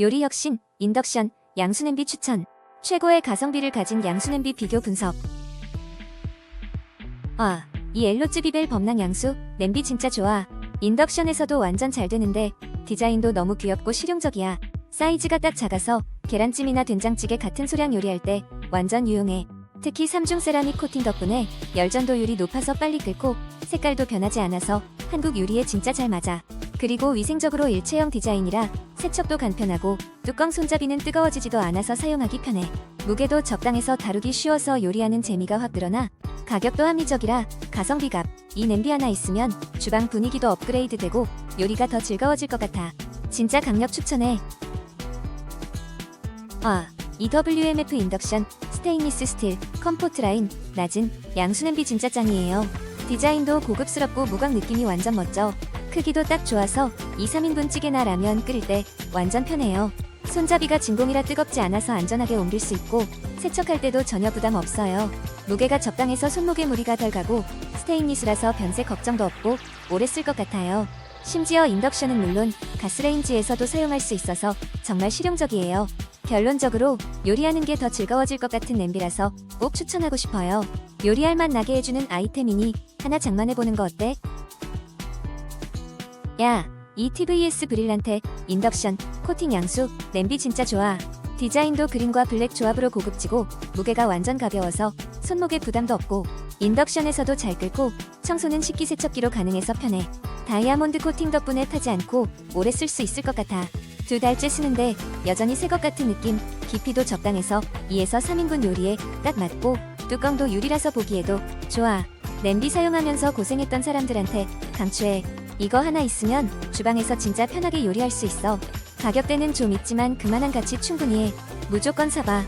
요리 혁신, 인덕션, 양수냄비 추천. 최고의 가성비를 가진 양수냄비 비교 분석. 아, 이 엘로즈 비벨 범랑 양수, 냄비 진짜 좋아. 인덕션에서도 완전 잘 되는데 디자인도 너무 귀엽고 실용적이야. 사이즈가 딱 작아서 계란찜이나 된장찌개 같은 소량 요리할 때 완전 유용해. 특히 3중 세라믹 코팅 덕분에 열전도율이 높아서 빨리 끓고 색깔도 변하지 않아서 한국 요리에 진짜 잘 맞아. 그리고 위생적으로 일체형 디자인이라 세척도 간편하고 뚜껑 손잡이는 뜨거워지지도 않아서 사용하기 편해. 무게도 적당해서 다루기 쉬워서 요리하는 재미가 확 늘어나 가격도 합리적이라 가성비 값. 이 냄비 하나 있으면 주방 분위기도 업그레이드 되고 요리가 더 즐거워질 것 같아. 진짜 강력 추천해. 아, EWMF 인덕션, 스테인리스 스틸, 컴포트 라인, 낮은 양수 냄비 진짜 짱이에요. 디자인도 고급스럽고 무광 느낌이 완전 멋져. 크기도 딱 좋아서 2, 3인분 찌개나 라면 끓일 때 완전 편해요. 손잡이가 진공이라 뜨겁지 않아서 안전하게 옮길 수 있고 세척할 때도 전혀 부담 없어요. 무게가 적당해서 손목에 무리가 덜 가고 스테인리스라서 변색 걱정도 없고 오래 쓸 것 같아요. 심지어 인덕션은 물론 가스레인지에서도 사용할 수 있어서 정말 실용적이에요. 결론적으로 요리하는 게 더 즐거워질 것 같은 냄비라서 꼭 추천하고 싶어요. 요리할 맛 나게 해주는 아이템이니 하나 장만해보는 거 어때? 야, 이 TVS 브릴란테 인덕션 코팅 양수 냄비 진짜 좋아. 디자인도 그린과 블랙 조합으로 고급지고 무게가 완전 가벼워서 손목에 부담도 없고 인덕션에서도 잘 끓고 청소는 식기세척기로 가능해서 편해. 다이아몬드 코팅 덕분에 타지 않고 오래 쓸 수 있을 것 같아. 두 달째 쓰는데 여전히 새 것 같은 느낌. 깊이도 적당해서 2에서 3인분 요리에 딱 맞고 뚜껑도 유리라서 보기에도 좋아. 냄비 사용하면서 고생했던 사람들한테 강추해. 이거 하나 있으면 주방에서 진짜 편하게 요리할 수 있어. 가격대는 좀 있지만 그만한 가치 충분히 해. 무조건 사봐.